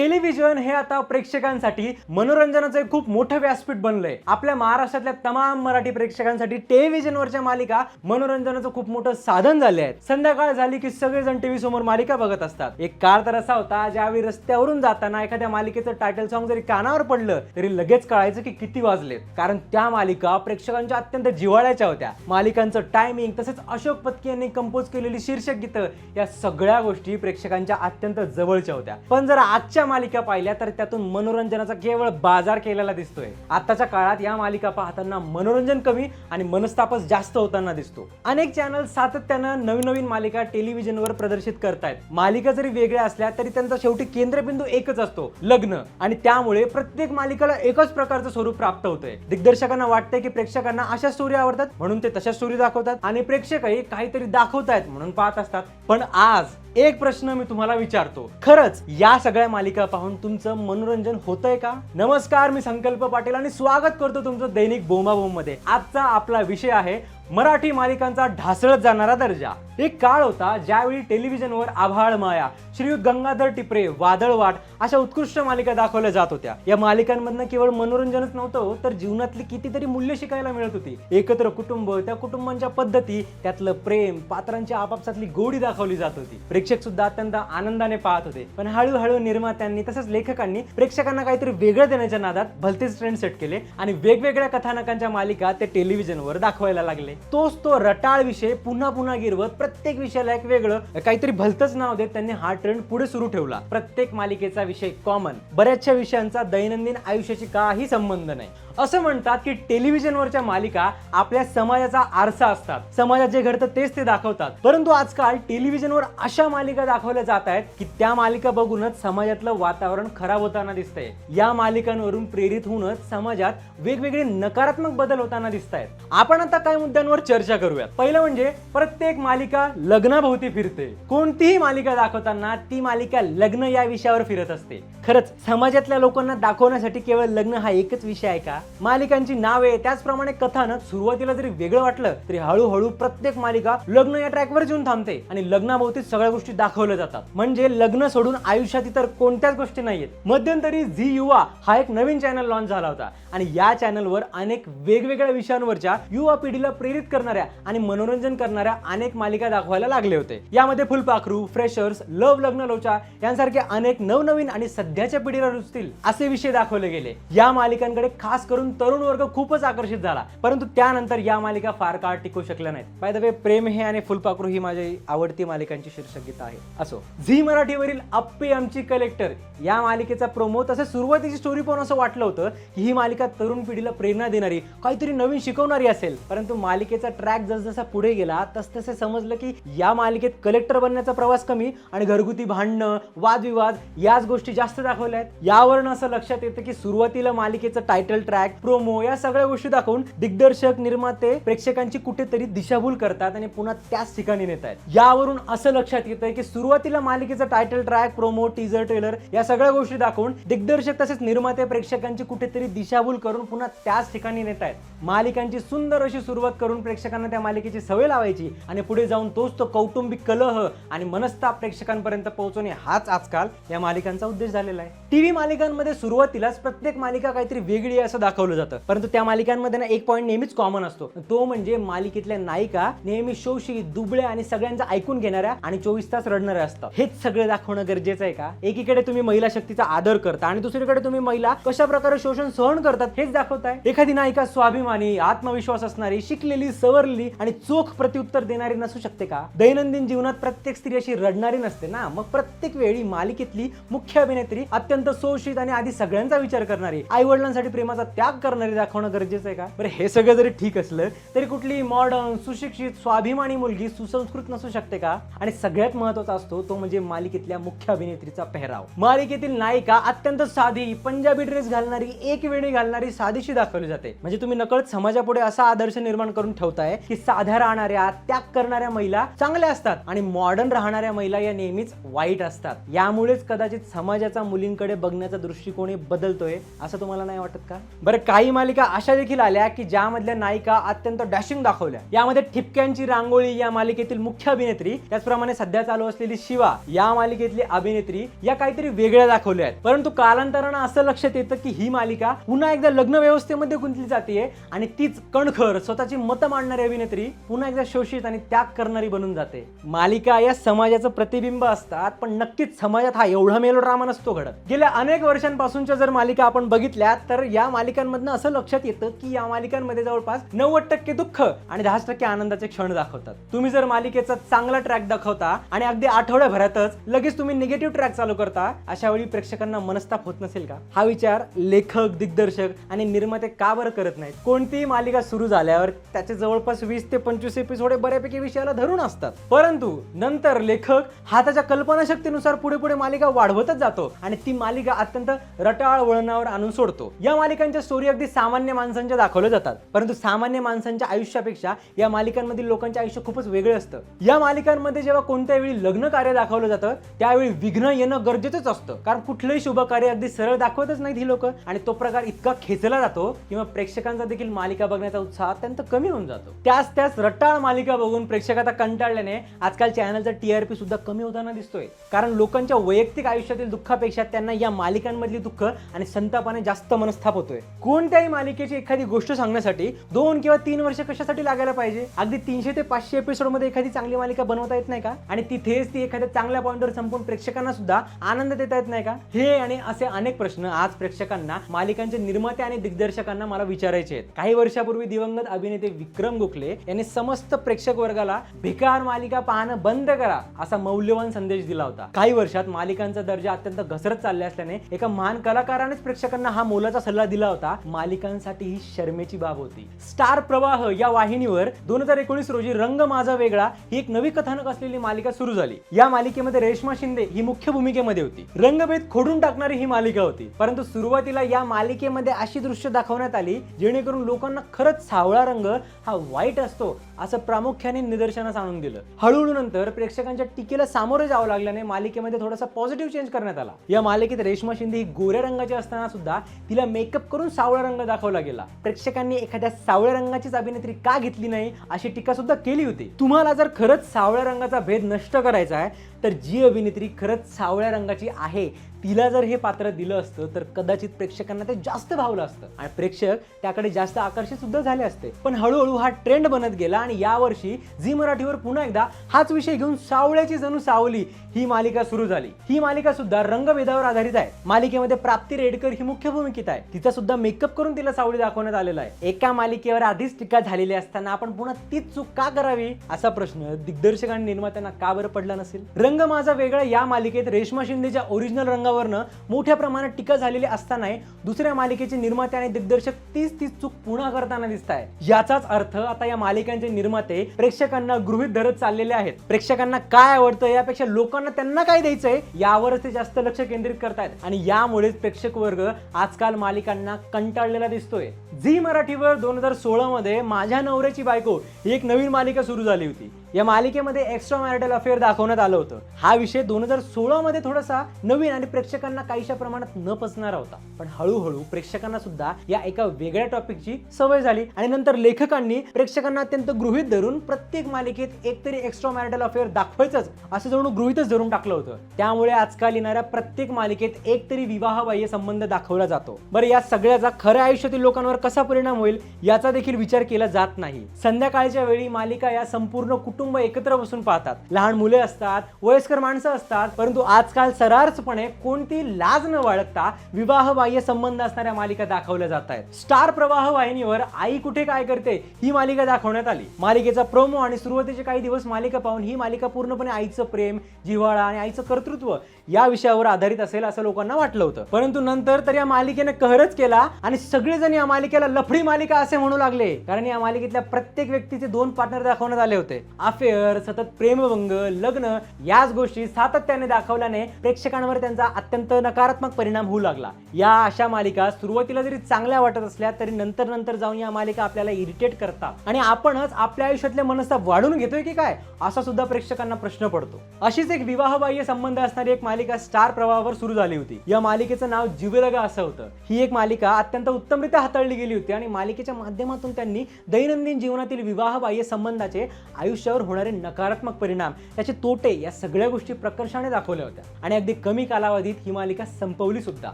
Television हे आता प्रेक्षकांसाठी मनोरंजनाचं एक खूप मोठं व्यासपीठ बनलंय. आपल्या महाराष्ट्रातल्या तमाम मराठी प्रेक्षकांसाठी टेलिव्हिजनवरच्या मालिका मनोरंजनाचं खूप मोठं साधन झाले आहेत संध्याकाळ झाली की सगळेजण टीव्ही समोर मालिका बघत असतात. एक काळ तर असा होता ज्यावेळी रस्त्यावरून जाताना एखाद्या मालिकेचं टायटल सॉन्ग जरी कानावर पडलं तरी लगेच कळायचं की किती वाजलेत कारण त्या मालिका प्रेक्षकांच्या अत्यंत जिव्हाळ्याच्या होत्या. मालिकांचं टायमिंग तसेच अशोक पत्की यांनी कंपोज केलेली शीर्षक गीतं या सगळ्या गोष्टी प्रेक्षकांच्या अत्यंत जवळच्या होत्या. पण जर आजच्या मालिका पाहिल्या तर त्यातून मनोरंजनाचा केवळ बाजार केलेला दिसतोय. आताच्या काळात या मालिका पाहताना मनोरंजन कमी आणि मनस्तापच जास्त होताना दिसतो. अनेक चॅनल सातत्यानं नवीन नवीन मालिका टेलिव्हिजनवर प्रदर्शित करतायत. मालिका जरी वेगळ्या असल्या तरी त्यांचा शेवटी केंद्रबिंदू एकच असतो लग्न. आणि त्यामुळे प्रत्येक मालिकेला एकच प्रकारचं स्वरूप प्राप्त होतंय. दिग्दर्शकांना वाटतंय की प्रेक्षकांना अशा स्टोरी आवडतात म्हणून ते तशा स्टोरी दाखवतात आणि प्रेक्षकही काहीतरी दाखवतायत म्हणून पाहत असतात. पण आज एक प्रश्न मी तुम्हाला विचारतो. खरंच या सगळ्या मालिका पाहून तुमचं मनोरंजन होतंय का? नमस्कार मी संकल्प पाटील आणि स्वागत करतो तुमचं दैनिक बोमाबोममध्ये आजचा आपला विषय आहे मराठी मालिकांचा ढासळत जाणारा दर्जा. एक काळ होता ज्यावेळी टेलिव्हिजनवर आभाळ माया श्रीयुत गंगाधर टिपरे वादळवाट अशा उत्कृष्ट मालिका दाखवल्या जात होत्या. या मालिकांमधनं केवळ मनोरंजनच नव्हतं तर जीवनातली कितीतरी मूल्य शिकायला मिळत होती. एकत्र कुटुंब त्या कुटुंबांच्या पद्धती त्यातलं प्रेम पात्रांची आपापसातली गोडी दाखवली जात होती. प्रेक्षक सुद्धा अत्यंत आनंदाने पाहत होते. पण हळूहळू निर्मात्यांनी तसंच लेखकांनी प्रेक्षकांना काहीतरी वेगळं देण्याच्या नादात भलतेच ट्रेंड सेट केले आणि वेगवेगळ्या कथानकांच्या मालिका ते टेलिव्हिजनवर दाखवायला लागले. तोच तो रटाळ विषय पुन्हा पुन्हा गिरवत प्रत्येक विषयाला एक वेगळं काहीतरी भलतच नाव देत त्यांनी हा ट्रेंड पुढे सुरू ठेवला. प्रत्येक मालिकेचा विषय कॉमन बऱ्याचशा विषयांचा दैनंदिन आयुष्याशी काही संबंध नाही. असं म्हणतात की टेलिव्हिजनवरच्या मालिका आपल्या समाजाचा आरसा असतात. समाजात जे घडतं तेच ते दाखवतात. परंतु आजकाल टेलिव्हिजनवर अशा मालिका दाखवल्या जात आहेत की त्या मालिका बघूनच समाजातलं वातावरण खराब होताना दिसतंय. या मालिकांवरून प्रेरित होऊनच समाजात वेगवेगळे नकारात्मक बदल होताना दिसत आहेत आपण आता काय मुद्द्यांवर चर्चा करूयात. पहिलं म्हणजे प्रत्येक मालिका लग्नाभोवती फिरते. कोणतीही मालिका दाखवताना ती मालिका लग्न या विषयावर फिरत असते. खरंच समाजातल्या लोकांना दाखवण्यासाठी केवळ लग्न हा एकच विषय आहे का? मालिकांची नावे त्याचप्रमाणे कथानक सुरुवातीला जरी वेगळं वाटलं तरी हळूहळू प्रत्येक मालिका लग्न या ट्रॅकवर येऊन थांबते आणि लग्नाभोवती सगळ्या गोष्टी दाखवल्या जातात. म्हणजे लग्न सोडून आयुष्यात इतर कोणत्याच गोष्टी नाहीयेत. मध्यंतरी झी युवा हा एक नवीन चॅनल लॉन्च झाला होता आणि या चॅनलवर अनेक वेगवेगळ्या विषयांवरच्या युवा पिढीला प्रेरित करणाऱ्या आणि मनोरंजन करणाऱ्या अनेक मालिका दाखवायला लागले होते. यामध्ये फुलपाखरू फ्रेशर्स लव लग्न लोचा यांसारखे अनेक नवनवीन आणि सध्याच्या पिढीला रुचतील असे विषय दाखवले गेले. या मालिकांकडे खास करून तरुण वर्ग खूपच आकर्षित झाला. परंतु त्यानंतर या मालिका फार काळ टिकू शकल्या नाहीत. बाय द वे प्रेम हे आणि फुलपाखरू ही माझी आवडती मालिकांची शीर्षक गीत आहे. असो. झी मराठीवरील अप्पे आमची कलेक्टर या मालिकेचा प्रोमो तसे सुरुवातीची स्टोरी पण असं वाटलं होतं की ही मालिका तरुण पिढीला प्रेरणा देणारी काहीतरी नवीन शिकवणारी असेल. परंतु मालिकेचा ट्रॅक जसजसा पुढे गेला तसतसे समजलं की या मालिकेत कलेक्टर बनण्याचा प्रवास कमी आणि घरगुती भांडणं वादविवाद याच गोष्टी जास्त दाखवल्या आहेत यावरून असं लक्षात येतं की सुरुवातीला मालिकेचं टायटल ट्रॅक प्रोमो या सगळ्या गोष्टी दाखवून दिग्दर्शक निर्माते प्रेक्षकांची कुठेतरी दिशाभूल करतात आणि पुन्हा त्याच ठिकाणी नेत आहेत. यावरून असं लक्षात येतं की सुरुवातीला मालिकेचं title track promo teaser trailer या सगळ्या गोष्टी दाखवून दिग्दर्शक तसेच निर्माते प्रेक्षकांची कुठेतरी दिशाभूल करून पुन्हा त्याच ठिकाणी नेत आहेत. मालिकांची सुंदर अशी सुरुवात करून प्रेक्षकांना त्या मालिकेची सवय लावायची आणि पुढे जाऊन तोच तो कौटुंबिक कलह आणि मनस्ताप प्रेक्षकांपर्यंत पोहोचवणे हाच आजकाल या मालिकांचा उद्देश झालेला आहे. टीव्ही मालिकांमध्ये सुरुवातीलाच प्रत्येक मालिका काहीतरी वेगळी आहे असं दाखवलं जातं. परंतु त्या मालिकांमध्ये ना एक पॉईंट नेहमीच कॉमन असतो. तो म्हणजे मालिकेतल्या नायिका नेहमी शोषी दुबळ्या आणि सगळ्यांचं ऐकून घेणाऱ्या आणि चोवीस तास रडणाऱ्या असतात. हेच सगळं दाखवणं गरजेचं आहे का? एकीकडे तुम्ही महिला शक्तीचा आदर करता आणि दुसरीकडे तुम्ही महिला कशा प्रकारे शोषण सहन करतात हेच दाखवताय? एखादी नायिका स्वाभिमानी आत्मविश्वास असणारी शिकलेली सवरलेली आणि चोख प्रत्युत्तर देणारी नसू शकते का? दैनंदिन जीवनात प्रत्येक स्त्री अशी रडणारी नसते ना? मग प्रत्येक वेळी मालिकेतली मुख्य अभिनेत्री अत्यंत शोषित आणि आधी सगळ्यांचा विचार करणारी आई वडिलांसाठी प्रेमाचा त्याग करणारी दाखवणं गरजेचं आहे का? बरं हे सगळं जरी ठीक असलं तरी कुठली मॉडर्न सुशिक्षित स्वाभिमानी मुलगी सुसंस्कृत नसू शकते का? आणि सगळ्यात महत्त्वाचा असतो तो म्हणजे मालिकेतल्या मुख्य अभिनेत्रीचा पेहराव. मालिकेतील नायिका अत्यंत साधी पंजाबी ड्रेस घालणारी एक वेणी घालणारी साधीशी दाखवली जाते. म्हणजे तुम्ही नकळत समाजापुढे असा आदर्श निर्माण करून करून ठेवताय की साध्या राहणाऱ्या त्याग करणाऱ्या महिला चांगल्या असतात आणि मॉडर्न राहणाऱ्या महिला या नेहमीच वाईट असतात. यामुळेच कदाचित समाजाचा मुलींकडे बघण्याचा दृष्टिकोन बदलतोय असं तुम्हाला नाही वाटत का? बरं काही मालिका अशा देखील आल्या की ज्यामधल्या नायिका अत्यंत डॅशिंग दाखवल्या. यामध्ये ठिपक्यांची रांगोळी या मालिकेतील मुख्य अभिनेत्री त्याचप्रमाणे सध्या चालू असलेली शिवा या मालिकेतली अभिनेत्री या काहीतरी वेगळ्या दाखवल्या आहेत. परंतु कालांतरानं असं लक्षात येतं की ही मालिका पुन्हा एकदा लग्न व्यवस्थेमध्ये गुंतली जाते आणि तीच कणखर स्वतःची मत मांडणारी अभिनेत्री पुन्हा एकदा शोषित आणि त्याग करणारी बनून जाते. मालिका या समाजाचं प्रतिबिंब असतात पण नक्कीच समाजात हा एवढा मेलोड्रामा नसतो घडत. गेल्या अनेक वर्षांपासूनच्या जर मालिका आपण बघितल्या तर या मालिकांमधनं असं लक्षात येतं की या मालिकांमध्ये जवळपास नव्वद टक्के दुःख आणि दहा टक्के आनंदाचे क्षण दाखवतात. तुम्ही जर मालिकेचा चांगला ट्रॅक दाखवता आणि अगदी आठवड्याभरातच लगेच तुम्ही निगेटिव्ह ट्रॅक चालू करता अशा वेळी प्रेक्षकांना मनस्ताप होत नसेल का? हा विचार लेखक दिग्दर्शक आणि निर्माते का बरं करत नाहीत? कोणतीही मालिका सुरू झाल्यावर त्याचे जवळपास वीस ते पंचवीस एपिसोड बऱ्यापैकी विषयाला धरून असतात. परंतु नंतर लेखक हा त्याच्या कल्पनाशक्तीनुसार पुढे पुढे मालिका वाढवतच जातो आणि ती मालिका अत्यंत रटाळ वळणावर आणून सोडतो. या मालिकांच्या स्टोरी अगदी सामान्य माणसांच्या दाखवल्या जातात. परंतु सामान्य माणसांच्या आयुष्यापेक्षा या मालिकांमधील लोकांचे आयुष्य खूपच वेगळे असतं. या मालिकांमध्ये जेव्हा कोणत्या वेळी लग्न कार्य दाखवलं जातं त्यावेळी विघ्न येणं गरजेचंच असतं. कारण कुठलंही शुभ कार्य अगदी सरळ दाखवतच नाहीत ही लोक आणि तो प्रकार इतका खेचला जातो किंवा प्रेक्षकांचा देखील मालिका बघण्याचा उत्साह अत्यंत कमी होऊन जातो. त्याच त्याच रटाळ मालिका बघून प्रेक्षक आता कंटाळल्याने आजकाल चॅनलचा टीआरपी सुद्धा कमी होताना दिसतोय. कारण लोकांच्या वैयक्तिक आयुष्यातील दुःखापेक्षा त्यांना या मालिकांमधली दुःख आणि संतापाने जास्त मनस्ताप होतोय. कोणत्याही मालिकेची एखादी गोष्ट सांगण्यासाठी दोन किंवा तीन वर्ष कशासाठी लागायला पाहिजे? अगदी तीनशे ते पाचशे एपिसोडमध्ये एखादी चांगली मालिका बनवता येत नाही का? आणि तिथेच ती एखाद्या चांगल्या पॉईंटवर संपून प्रेक्षकांना सुद्धा आनंद देता येत नाही का? हे आणि असे अनेक प्रश्न आज प्रेक्षकांना मालिकांचे निर्माते आणि दिग्दर्शकांना मला विचारायचे आहेत. काही वर्षापूर्वी दिवंगत अभिनेते विक्रम गोखले यांनी समस्त प्रेक्षक वर्गाला भिकार मालिका पाहणं बंद करा असा मौल्यवान संदेश दिला होता. काही वर्षात मालिकांचा दर्जा अत्यंत घसरत चालला असल्याने एका महान कलाकारानेच प्रेक्षकांना हा मोलाचा सल्ला दिला होता. मालिकांसाठी ही शर्मेची बाब होती. स्टार प्रवाह या वाहिनीवर दोन हजार एकोणीस रोजी रंग माझा वेगळा ही एक नवी कथानक असलेली मालिका सुरू झाली. या मालिकेमध्ये रेश्मा शिंदे ही मुख्य भूमिकेमध्ये होती. रंगभेद खोडून टाकणारी ही मालिका होती. परंतु सुरुवातीला या मालिकेमध्ये अशी दृश्य दाखवण्यात आली जेणेकरून लोकांना खरंच सावळा रंग हा वाईट असतो असं प्रामुख्याने निदर्शनास आणून दिलं. हळूहळू नंतर प्रेक्षकांच्या टीकेला सामोरे जावं लागल्याने मालिकेमध्ये थोडासा पॉझिटिव्ह चेंज करण्यात आला. या मालिकेत रेश्मा शिंदे ही गोऱ्या रंगाची असताना सुद्धा तिला मेकअप करून सावळा रंग दाखवला गेला. प्रेक्षकांनी एखाद्या सावळ्या रंगाचीच अभिनेत्री का घेतली नाही अशी टीका सुद्धा केली होती. तुम्हाला जर खरंच सावळ्या रंगाचा भेद नष्ट करायचा आहे तर जी अभिनेत्री खरंच सावळ्या रंगाची आहे तिला जर हे पात्र दिलं असतं तर कदाचित प्रेक्षकांना ते जास्त भावलं असतं. आणि प्रेक्षक त्याकडे जास्त आकर्षित सुद्धा झाले असते. पण हळूहळू हा ट्रेंड बनत गेला आणि यावर्षी झी मराठीवर पुन्हा एकदा हाच विषय घेऊन सावळ्याची जणू सावली ही मालिका सुरू झाली. ही मालिका सुद्धा रंगभेदावर आधारित आहे. मालिकेमध्ये प्राप्ती रेडकर ही मुख्य भूमिकेत आहे. तिचा सुद्धा मेकअप करून तिला सावळी दाखवण्यात आलेला आहे. एका मालिकेवर आधीच टीका झालेली असताना आपण पुन्हा तीच चूक का करावी? असा प्रश्न दिग्दर्शक आणि निर्मात्यांना का बरं पडला नसेल? रंग माझा वेगळा या मालिकेत रेश्मा शिंदेच्या ओरिजिनल रंगावरनं मोठ्या प्रमाणात टीका झालेली असतानाही दुसऱ्या मालिकेचे निर्माते आणि दिग्दर्शक तीच तीच चूक पुन्हा करताना दिसत आहे याचाच अर्थ आता या मालिकांचे निर्माते प्रेक्षकांना गृहित धरत चाललेले आहेत. प्रेक्षकांना काय आवडतं यापेक्षा लोकांना त्यांना काय द्यायचंय यावरच ते जास्त लक्ष केंद्रित करतायत. आणि यामुळेच प्रेक्षक वर्ग आजकाल मालिकांना कंटाळलेला दिसतोय. झी मराठीवर दोन हजार सोळा मध्ये माझ्या नवऱ्याची बायको ही एक नवीन मालिका सुरू झाली होती. या मालिकेमध्ये एक्स्ट्रा मॅरिटल अफेअर दाखवण्यात आलं होतं. हा विषय दोन हजार सोळामध्ये थोडासा नवीन आणि प्रेक्षकांना काहीशा प्रमाणात न पचणारा होता. पण हळूहळू प्रेक्षकांना सुद्धा या एका वेगळ्या टॉपिकची सवय झाली आणि नंतर लेखकांनी प्रेक्षकांना अत्यंत गृहित धरून प्रत्येक मालिकेत एकतरी एक्स्ट्रा मॅरिटल अफेअर दाखवायचंच असं जणू गृहितच धरून टाकलं होतं. त्यामुळे आजकाल येणाऱ्या प्रत्येक मालिकेत एकतरी विवाहबाह्य संबंध दाखवला जातो. बरं या सगळ्याचा खऱ्या आयुष्यातील लोकांवर कसा परिणाम होईल याचा देखील विचार केला जात नाही. संध्याकाळच्या वेळी मालिका या संपूर्ण कुटुंब कुटुंब एकत्र बसून पाहतात. लहान मुले असतात वयस्कर माणसं असतात परंतु आजकाल सरारसपणे कोणती लाज न बाळगता विवाहबाह्य संबंध असणाऱ्या मालिका दाखवल्या जात आहेत स्टार प्रवाह वाहिनीवर आई कुठे काय करते ही मालिका दाखवण्यात आली. मालिकेचा प्रोमो आणि सुरुवातीचे काही दिवस मालिका पाहून ही मालिका पूर्णपणे आईचं प्रेम जिव्हाळा आणि आईचं कर्तृत्व या विषयावर आधारित असेल असं लोकांना वाटलं होतं. परंतु नंतर तर या मालिकेने कहरच केला आणि सगळेजण या मालिकेला लफडी मालिका असे म्हणू लागले. कारण या मालिकेतल्या प्रत्येक व्यक्तीचे दोन पार्टनर दाखवण्यात आले होते. अफेअर सतत प्रेमभंग लग्न याच गोष्टी सातत्याने दाखवल्याने प्रेक्षकांवर त्यांचा अत्यंत नकारात्मक परिणाम होऊ लागला. या अशा मालिका सुरुवातीला जरी चांगल्या वाटत असल्या तरी नंतर नंतर जाऊन या मालिका आपल्याला इरिटेट करतात. आणि आपणच आपल्या आयुष्यातले मनस्ताप वाढून घेतोय की काय? असा सुद्धा प्रेक्षकांना प्रश्न पडतो. अशीच एक विवाहबाह्य संबंध असणारी एक मालिका स्टार प्रवाहावर सुरू झाली होती. या मालिकेचं नाव जीवलगा असं होतं. ही एक मालिका अत्यंत उत्तमरित्या हाताळली गेली होती आणि मालिकेच्या माध्यमातून त्यांनी दैनंदिन जीवनातील विवाहबाह्य संबंधाचे आयुष्यावर होणारे नकारात्मक परिणाम त्याचे तोटे या सगळ्या गोष्टी प्रकर्षाने दाखवल्या होत्या. आणि अगदी कमी कालावधीत ही मालिका संपवली सुद्धा.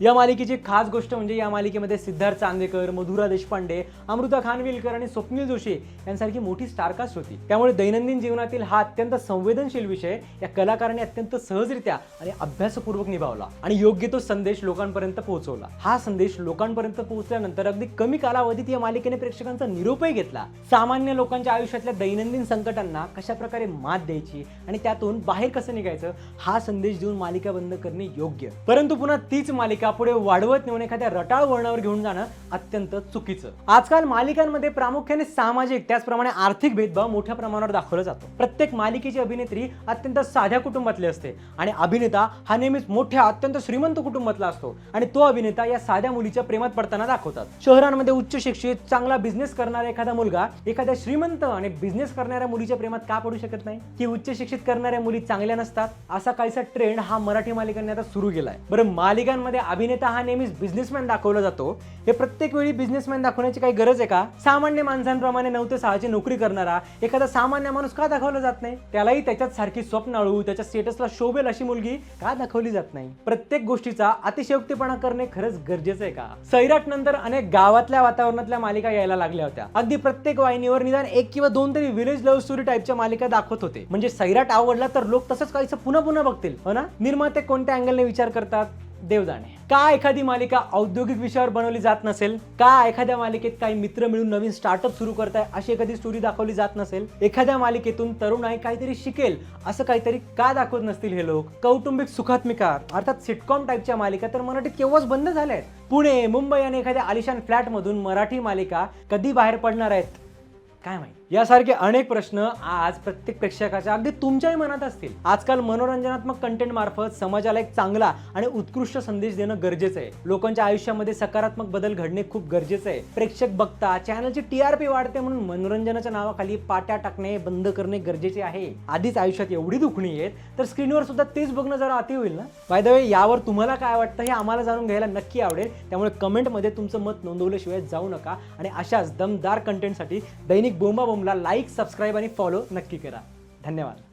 या मालिकेची खास गोष्ट म्हणजे या मालिकेमध्ये सिद्धार्थ चांदेकर मधुरा देशपांडे अमृता खानविलकर आणि स्वप्नील जोशी यांसारखी मोठी स्टारकास्ट होती. त्यामुळे दैनंदिन जीवनातील हा अत्यंत संवेदनशील विषय या कलाकारांनी अत्यंत सहजरित्या आणि अभ्यासपूर्वक निभावला आणि योग्य तो संदेश लोकांपर्यंत पोहोचवला. हा संदेश लोकांपर्यंत पोहोचल्यानंतर अगदी कमी कालावधीत या मालिकेने प्रेक्षकांचा निरोपही घेतला. सामान्य लोकांच्या आयुष्यातल्या दैनंदिन संकटांना कशा प्रकारे मात द्यायची आणि त्यातून बाहेर कसं निघायचं हा संदेश देऊन मालिका बंद करणे योग्य. परंतु पुन्हा तीच मालिका पुढे वाढवत नेऊन एखाद्या रटाळ वळणावर घेऊन जाणं अत्यंत चुकीचं. आजकाल मालिकांमध्ये प्रामुख्याने सामाजिक त्याचप्रमाणे आर्थिक भेदभाव मोठ्या प्रमाणावर दाखवला जातो. प्रत्येक मालिकेची अभिनेत्री अत्यंत साध्या कुटुंबातली असते आणि अभिनेता हा नेहमीच मोठ्या अत्यंत श्रीमंत कुटुंबातला असतो आणि तो अभिनेता या साध्या मुलीच्या प्रेमात पडताना दाखवतात. शहरांमध्ये उच्च शिक्षित चांगला बिझनेस करणारा एखादा मुलगा एखाद्या श्रीमंत आणि बिझनेस करणाऱ्या मुलीच्या प्रेमात का पडू शकत नाही? की उच्च शिक्षित करणाऱ्या मुली चांगल्या नसतात? असा काहीसा ट्रेंड हा मराठी मालिकांनी आता सुरू केलाय. बरं मालिकांमध्ये अभिनेता हा नेहमीच बिझनेसमॅन दाखवला जातो. हे प्रत्येक वेळी बिझनेसमॅन दाखवण्याची काही गरज आहे का? सामान्य माणसांप्रमाणे नऊ ते सहाची नोकरी करणारा एखादा सामान्य माणूस का दाखवला जात नाही? त्यालाही त्याच्यात सारखी स्वप्नाळू त्याच्या स्टेटसला शोभेल अशी मुलगी का दाखवली जात नाही? प्रत्येक गोष्टीचा अतिशयोक्तीपणा करणे खरंच गरजेचं आहे का? सैराट नंतर अनेक गावातल्या वातावरणातल्या मालिका यायला लागल्या होत्या. अगदी प्रत्येक वाहिनीवर निदान एक किंवा दोन तरी विलेज लव्ह स्टोरी टाईपच्या मालिका दाखवत होते. म्हणजे सैराट आवडला तर लोक तसंच काहीच पुन्हा पुन्हा बघतील. हो ना? निर्माते कोणत्या अँगलने विचार करतात? देव जाणे का एखादी मालिका औद्योगिक विषयावर बनवली जात नसेल? का एखाद्या मालिकेत काही मित्र मिळून नवीन स्टार्टअप सुरू करताय अशी एखादी स्टोरी दाखवली जात नसेल? एखाद्या मालिकेतून तरुण आहे काहीतरी शिकेल असं काहीतरी का दाखवत नसतील हे लोक? कौटुंबिक सुखात्मिका अर्थात सिटकॉम टाईपच्या मालिका तर मराठीत केव्हाच बंद झाल्या आहेत. पुणे मुंबई आणि एखाद्या आलिशान फ्लॅटमधून मराठी मालिका कधी बाहेर पडणार आहेत? काय माहिती? यासारखे अनेक प्रश्न आज प्रत्येक प्रेक्षकाच्या अगदी तुमच्याही मनात असतील. आजकाल मनोरंजनात्मक कंटेंट मार्फत समाजाला एक चांगला आणि उत्कृष्ट संदेश देणं गरजेचं आहे. लोकांच्या आयुष्यामध्ये सकारात्मक बदल घडणे खूप गरजेचं आहे. प्रेक्षक बघता चॅनलची टीआरपी वाढते म्हणून मनोरंजनाच्या नावाखाली पाट्या टाकणे बंद करणे गरजेचे आहे. आधीच आयुष्यात एवढी दुखणी आहेत तर स्क्रीनवर सुद्धा तेच बघणं जरा अति होईल ना? बाय द वे यावर तुम्हाला काय वाटतं हे आम्हाला जाणून घ्यायला नक्की आवडेल. त्यामुळे कमेंटमध्ये तुमचं मत नोंदवल्याशिवाय जाऊ नका. आणि अशाच दमदार कंटेंटसाठी दैनिक बोंबा प्लॅटफॉर्मला लाईक सबस्क्राईब आणि फॉलो नक्की करा. धन्यवाद.